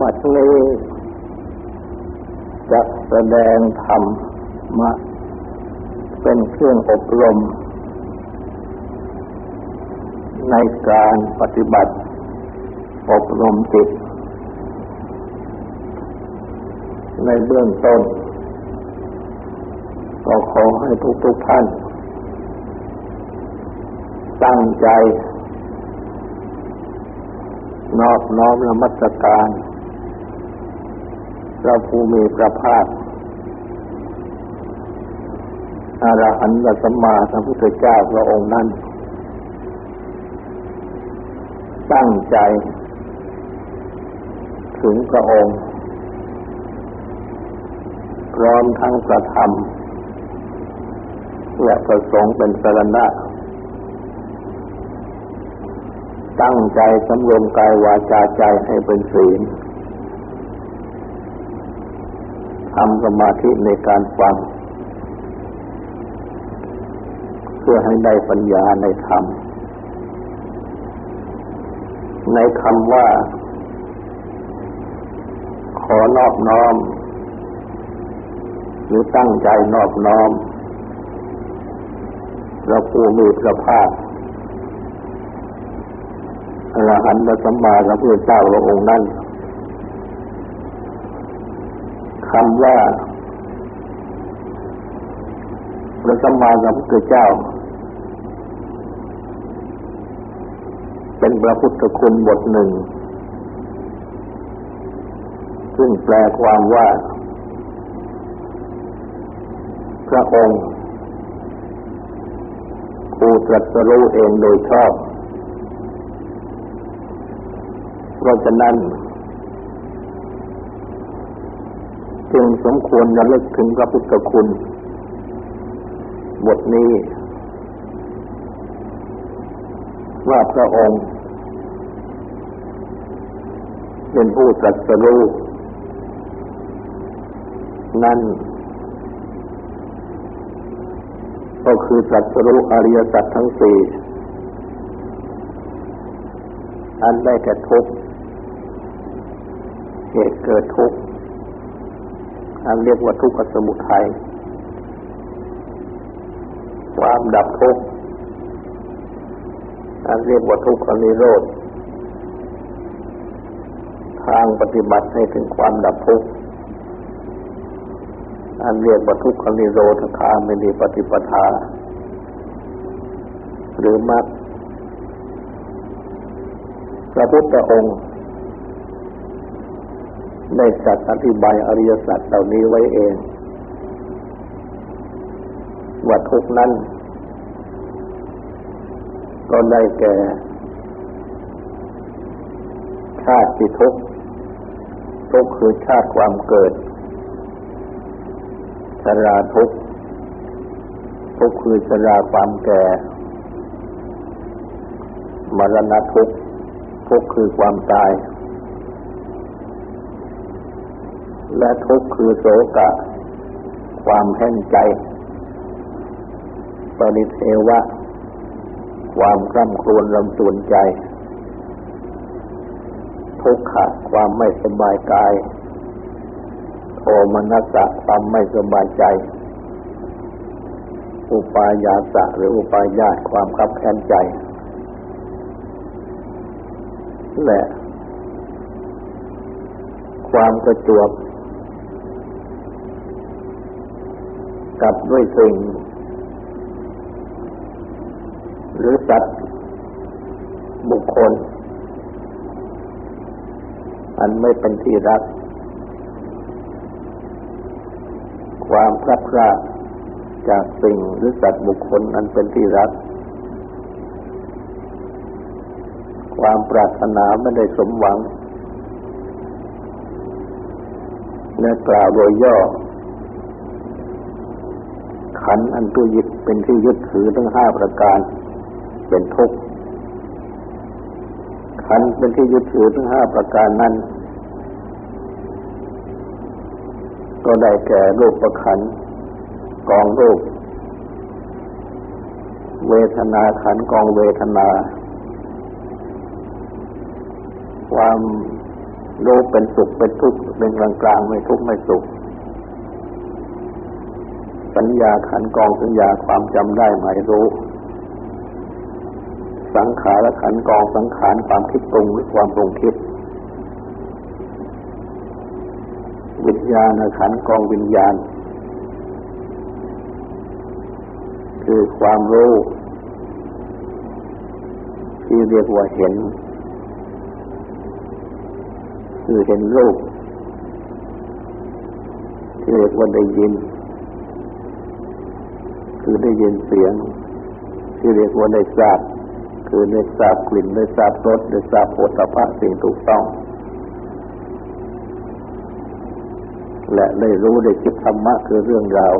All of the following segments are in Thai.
บัดนี้จะแสดงธรรมมาเป็นเครื่องอบรม ในการปฏิบัติ อบรมจิต ในเบื้องต้น ก็ขอให้ทุกๆท่าน ตั้งใจ นอบน้อมนมัสการ ระภูมิพระภาคอรหันตสัมมาสัมพุทธเจ้าพระองค์นั้น ตั้งใจ ถึงพระองค์ พร้อมทั้งประธรรม และประสงค์เป็นสรณะ ตั้งใจสำรวมกายวาจาใจให้เป็นศีล ทำสมาธิในการฟัง เพื่อให้ได้ปัญญาในธรรม ในคำว่า ขอนอบน้อม หรือตั้งใจนอบน้อมพระผู้มีพระภาคอรหันตสัมมาสัมพุทธเจ้าพระองค์นั้น คำว่าพระสัมมาสัมพุทธเจ้า เป็นพระพุทธคุณบทหนึ่ง ซึ่งแปลความว่า พระองค์ผู้ตรัสรู้เองโดยชอบ เพราะฉะนั้น จึงสมควรระลึกถึงพระพุทธคุณ บทนี้ ว่าพระองค์ เป็นผู้ตรัสรู้นั่นก็คือตรัสรู้อริยสัจทั้งสี่อันได้แก่ทุกข์เหตุเกิดทุกข์ อันเรียกว่าทุกขสมุทัยความดับทุกข์อันเรียกว่าทุกขนิโรธ ทางปฏิบัติให้ถึงความดับทุกข์อันเรียกว่าทุกขนิโรธคามินีปฏิปทา หรือมรรคพระพุทธองค์ ได้จัดอธิบายอริยสัจเหล่านี้ไว้เอง ว่าทุกนั้น ก็ได้แก่ ชาติทุกทุกคือชาติความเกิดชราทุกทุกคือชราความแก่ มรณะทุกทุกคือความตาย และทุกข์คือโศกะ ความแห้งใจปริเทวะ ความกล้ำครวนลำตูนใจ ทุกขะความไม่สบายกาย โทมนัสสะความไม่สบายใจ อุปายาสะหรืออุปายาตความคับแค้นใจ และ ความกระจวบ กับด้วยสิ่ง หรือสัตว์บุคคล อันไม่เป็นที่รัก ความพลัดพรากจากสิ่งหรือสัตว์บุคคลอันเป็นที่รัก ความปรารถนาไม่ได้สมหวัง และกล่าวโดยย่อ ขันอันตัวยึดเป็นที่ยึดถือทั้งห้าประการ เป็นทุกข์ขันเป็นที่ยึดถือทั้งห้าประการนั้น ก็ได้แก่รูปประขันกองรูป เวทนาขันกองเวทนา ความรู้เป็นสุขเป็นทุกข์เป็นกลางกลางไม่ทุกข์ไม่สุข สัญญาขันกองสัญญาความจำได้หมายรู้ สังขารขันกองสังขารความคิดปรุงหรือความปรุงคิด วิญญาณขันกองวิญญาณ คือความรู้ที่เรียกว่าเห็น คือเห็นรูปที่เรียกว่าได้ยิน คือได้ยินเสียง ที่เรียกว่าได้ทราบ คือได้ทราบกลิ่นได้ทราบรสได้ทราบโผฏฐะสิ่งถูกต้อง และได้รู้ได้คิดธรรมะคือเรื่องราว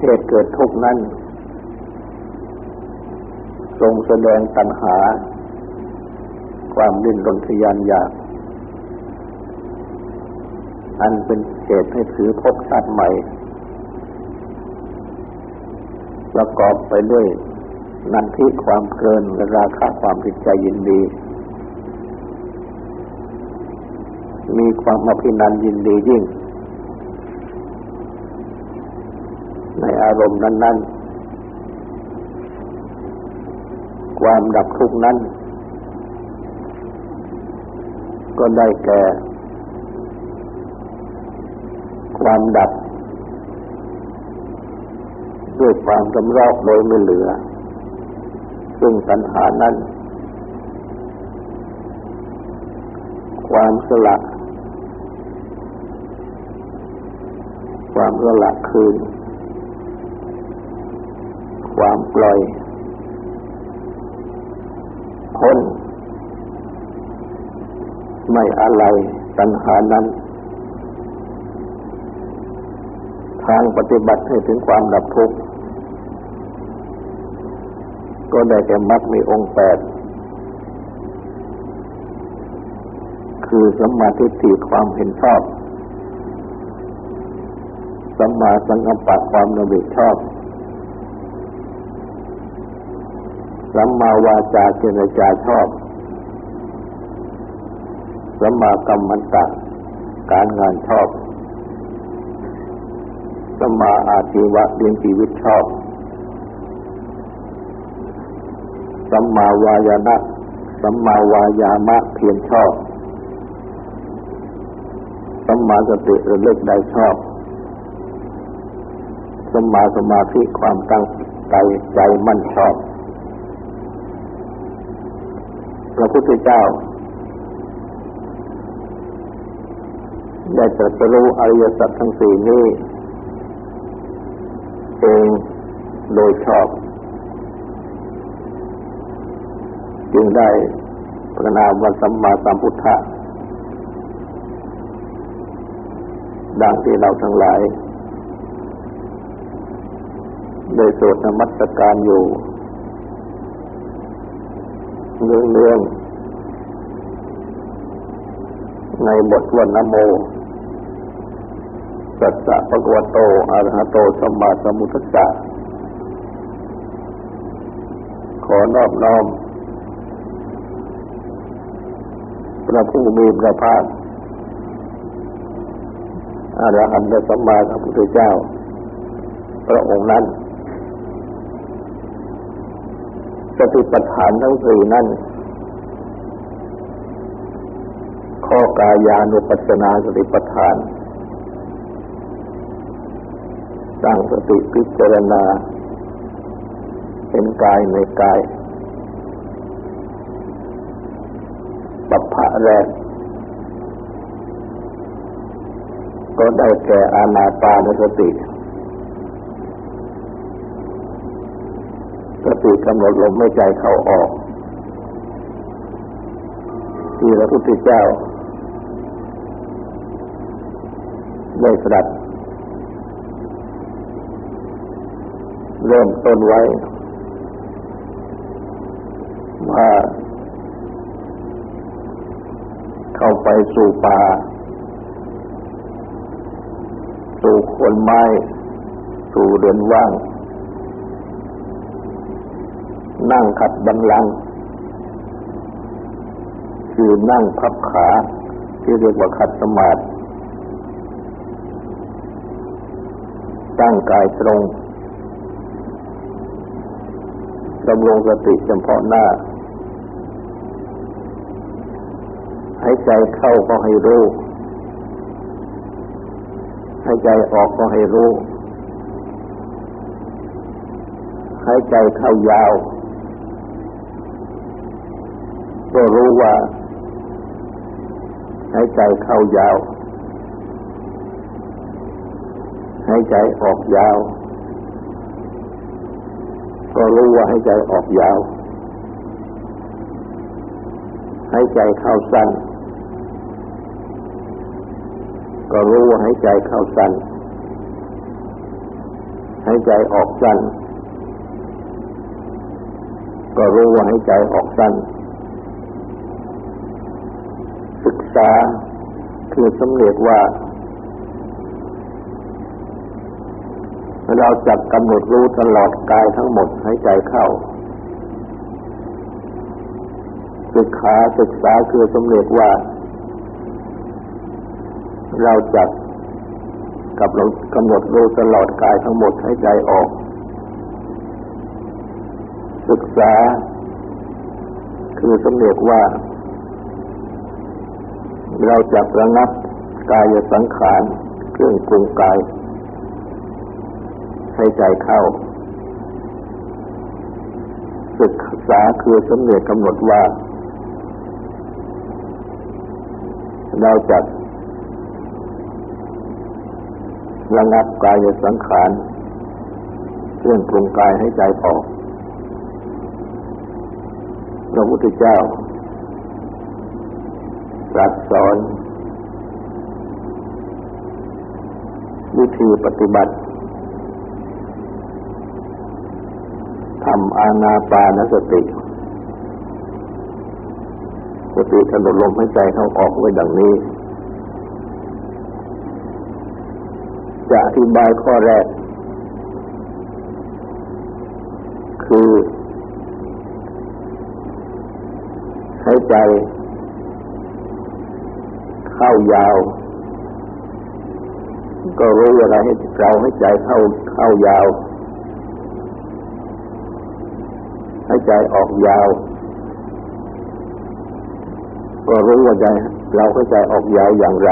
เหตุเกิดทุกนั้น ทรงแสดงตัณหา ความดิ้นรนทยานอยาก อันเป็นเหตุให้ถือภพชาติใหม่ ประกอบไปด้วยนันทิความเกินและราคะความติดใจยินดี มีความอภินันยินดียิ่ง ในอารมณ์นั้น ๆ ความดับทุกข์นั้น ก็ได้แก่ ความดับ ด้วยความกำรอกโดยไม่เหลือ ซึ่งสัญหานั้น ความสละ ความสละคืน ความปล่อยพ้นไม่อะไรตัณหานั้น ทางปฏิบัติให้ถึงความดับทุกข์ก็ได้แก่มรรคมีองค์แปด คือสัมมาทิฏฐิความเห็นชอบ สัมมาสังกัปปะความระเบิดชอบ สัมมาวาจาเจรจาชอบ สัมมากรรมันตะการงานชอบ สัมมาอาชีวะเลี้ยงชีวิตชอบสัมมาวายานะสัมมาวายามะเพียรชอบสัมมาสติระลึกได้ชอบสัมมาสมาธิความตั้งใจใจมั่นชอบ พระพุทธเจ้า ได้ตรัสรู้อริยสัจทั้งสี่นี้เอง โดยชอบ จึงได้พระนามว่าสัมมาสัมพุทธะดังที่เราทั้งหลาย ได้สวดนมัสการอยู่เรื่องๆในบทวันนโมสัจจะปะกวโตอรหะโตสัมมาสัมพุทธัสสะข อนอบน้อมพระผู้มีพระภาคอรหันตสัมมาสัมพุทธเจ้า พระองค์นั้น สติปัฏฐานทั้งสี่นั้น ข้อกายานุปัสสนาสติปัฏฐานตั้งสติพิจารณา ห็นกายในกายปัปภะแรก ก็ได้แก่อานาปานสติสติกำหนดลมไม่ใจเข้าออก ที่พระพุทธเจ้า ได้สดับเริ่มต้นไว้ ว่าเข้าไปสู่ป่า สู่คนไม้ สู่เรือนว่าง นั่งขัดบันลัง คือนั่งพับขาที่เรียกว่าคัดสมาธิตั้งกายตรงดำรงสติเฉพาะหน้า ให้ใจเข้าก็ให้รู้ให้ใจออกก็ให้รู้ให้ใจเข้ายาว ก็รู้ว่าให้ใจเข้ายาวให้ใจออกยาว ก็รู้ว่าให้ใจออกยาวให้ใจเข้าสั้น ก็รู้ว่าให้ใจเข้าสั้นให้ใจออกสั้น ก็รู้ว่าให้ใจออกสั้น ศึกษาคือสำเร็จว่า เราจับกำหนดรู้ตลอดกายทั้งหมดให้ใจเข้า ศึกษาศึกษาคือสำเร็จว่า เราจับกับเรากำหนดรู้ตลอดกายทั้งหมดให้ใจออก ศึกษา คือสำเร็จว่า เราจับระงับกายสังขารเครื่องปรุงกาย ให้ใจเข้า ศึกษาคือสมเด็จกำหนดว่า เราจะ ระงับกายสังขารเครื่องปรุงกายให้ใจออก พระพุทธเจ้าตรัสสอน วิธีปฏิบัติทำอาณาปานสติสติกำหนดลมหายใจเข้าออกไว้ดังนี้ จะอธิบายข้อแรก คือ ให้ใจ เข้ายาว ก็รู้อะไรให้เราให้ใจเข้าเข้ายาว ให้ใจออกยาว ก็รู้ว่าใจเราให้ใจออกยาวอย่างไร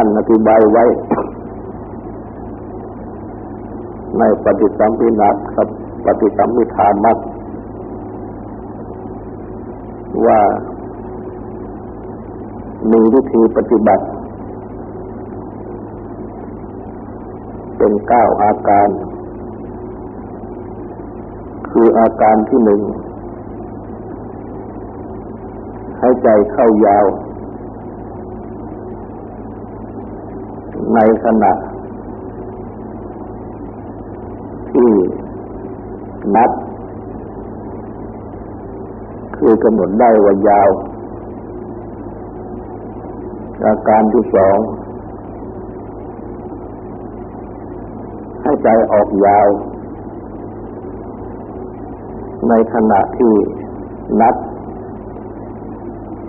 ท่านอธิบายไว้ ในปฏิสัมพินาครับปฏิสัมพิธามักว่ามีวิธีปฏิบัติ เป็นเก้าอาการ คืออาการที่หนึ่งให้ใจเข้ายาว ในขณะที่นัดคือกำหนดได้ว่ายาว อาการที่สอง ให้ใจออกยาว ในขณะที่นัด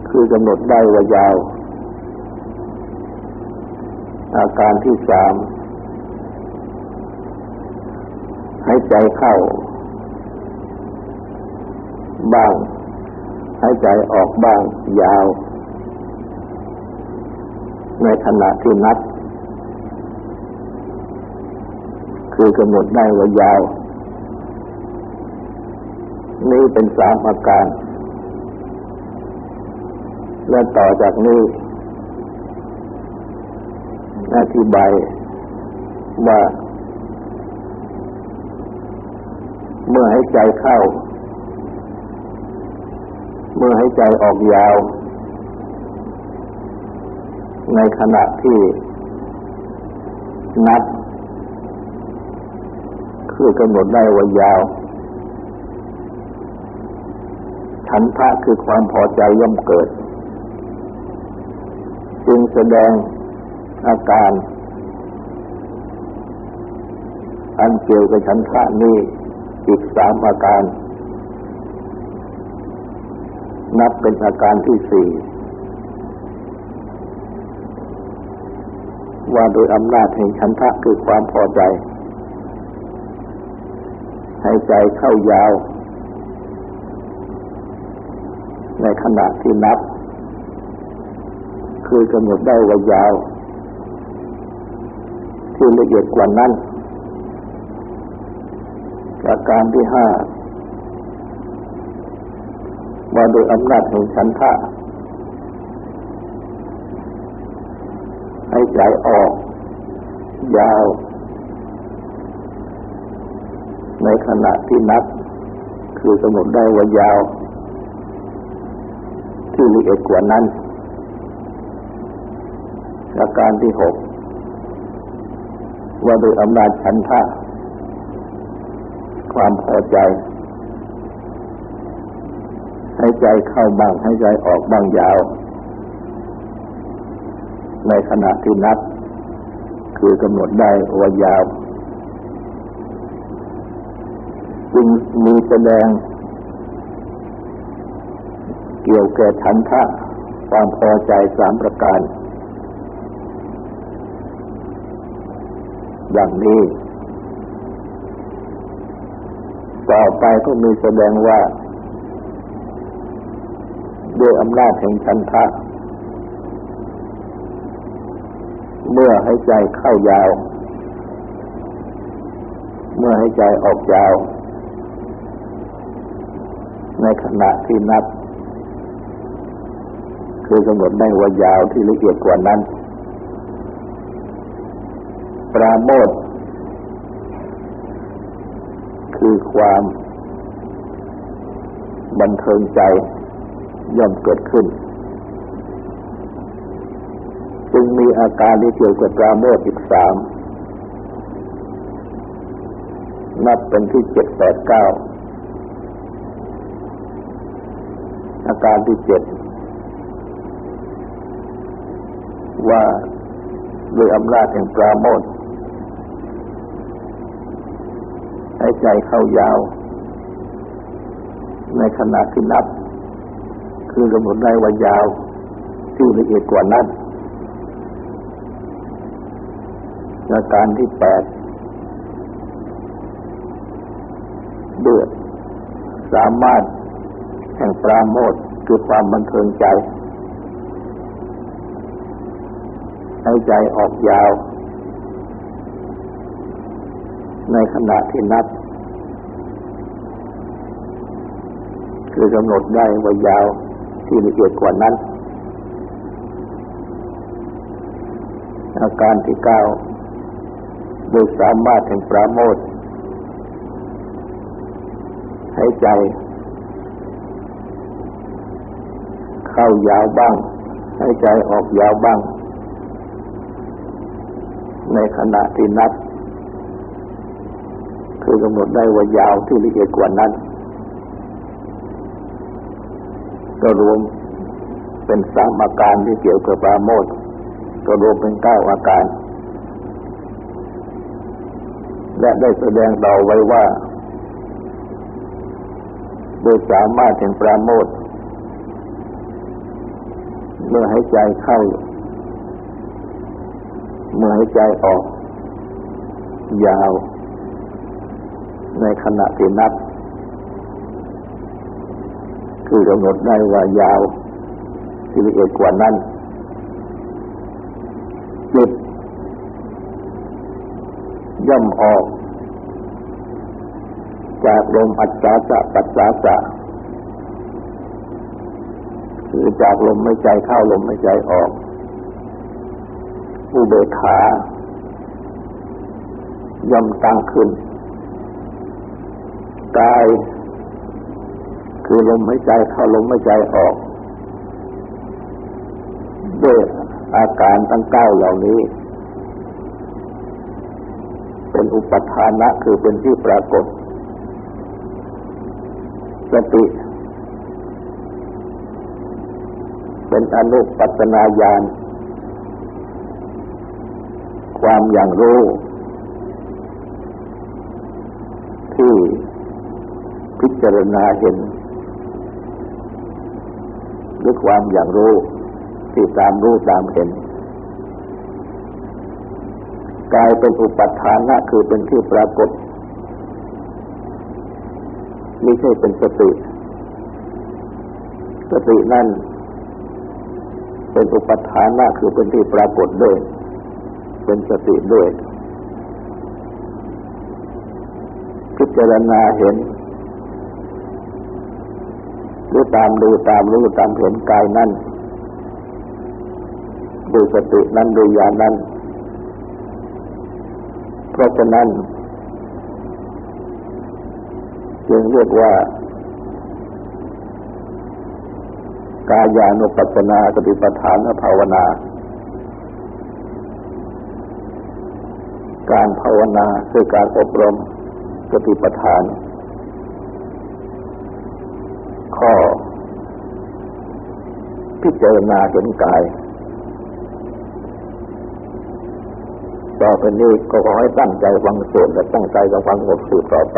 คือกำหนดได้ว่ายาว อาการที่สามให้ใจเข้า บ้างให้ใจออกบ้าง ยาว ในขณะที่นัดคือกำหนดได้ว่ายาว นี้เป็นสามอาการ และต่อจากนี้ อธิบายว่าเมื่อให้ใจเข้า เมื่อให้ใจออกยาว ในขณะที่นัดคือกำหนดได้ว่ายาว ฉันทะคือความพอใจย่อมเกิด จึงแสดง อาการ อันเกี่ยวกับฉันทะนี้อีกสามอาการ นับเป็นอาการที่สี่ว่าโดยอำนาจแห่งฉันทะคือความพอใจ ให้ใจเข้ายาว ในขณะที่นับ คือกำหนดได้ว่ายาว ที่ละเอียดกว่านั้นอาการที่ห้าว่าโดยอำนาจแห่งฉันทะให้ใจออก ยาว ในขณะที่นับ คือกำหนดได้ว่ายาว ที่ละเอียดกว่านั้นอาการที่หก ว่าโดยอำนาจฉันทะความพอใจ ให้ใจเข้าบ้าง ให้ใจออกบ้างยาว ในขณะที่นับ คือกำหนดได้ว่ายาว จึงมีแสดง เกี่ยวแก่ฉันทะความพอใจสามประการ อย่างนี้ ต่อไปก็มีแสดงว่า ด้วยอำนาจแห่งชันทะ เมื่อให้ใจเข้ายาว เมื่อให้ใจออกยาว ในขณะที่นับ คือกำหนดได้ว่ายาวที่ละเอียดกว่านั้น ปราโมทคือความบันเทิงใจย่อมเกิดขึ้น จึงมีอาการที่เกี่ยวกับปราโมทอีกสามนับเป็นที่เจ็ดแปดเก้าอาการที่เจ็ดว่าโดยอำนาจแห่งปราโมท ห้ใจเข้ายาว ในขณะที่นับ คือกำหนดได้ว่ายาวที่ละเอียดกว่านั้นอาการที่แปดเดือดสามารถแห่งปราโมทคือความบันเทิงใจให้ใจออกยาว ในขณะที่นับ คือกำหนดได้ว่ายาวที่ละเอียดกว่านั้น อาการที่เก้าโดยสามารถแห่งปราโมทให้ใจ เข้ายาวบ้างให้ใจออกยาวบ้าง ในขณะที่นับ คือกำหนดได้ว่ายาวที่ละเอียดกว่านั้น ก็รวมเป็นสามอาการที่เกี่ยวกับปราโมทก็รวมเป็นเก้าอาการ และได้แสดงต่อไว้ว่า โดยสามารถถึงปราโมทเมื่อให้ใจเข้า เมื่อให้ใจออก ยาว ในขณะที่นับ คือกำหนดได้ว่ายาวที่ละเอียดกว่านั้นจิตย่อมออก จากลมอัจฉาจะปัจฉาจะคือจากลมไม่ใจเข้าลมไม่ใจออกอุเบกขาย่อมตั้งขึ้น กาย คือลมหายใจเข้าลมหายใจออกด้วยอาการทั้งเก้าเหล่านี้ เป็นอุปทานะคือเป็นที่ปรากฏ สติ เป็นอนุปัตนาญาณความอย่างรู้ ที่ พิจารณาเห็นหรือความอย่างรู้ที่ตามรู้ตามเห็นกายเป็นอุปัฏฐานะคือเป็นที่ปรากฏไม่ใช่เป็นสติ สตินั่น เป็นอุปัฏฐานะคือเป็นที่ปรากฏด้วย เป็นสติด้วย พิจารณาเห็น รู้ตามดูตามรู้ตามเห็นกายนั้นดูสตินั้นดูญาณนั้น เพราะฉะนั้น จึงเรียกว่ากายานุปัสสนาสติปัฏฐานภาวนา การภาวนาคือการอบรมสติปัฏฐานข้อ พิจารณาเห็นกาย ต่อไปนี้ก็ขอให้ตั้งใจฟังสวดและตั้งใจกับฟังบทสืบต่อไป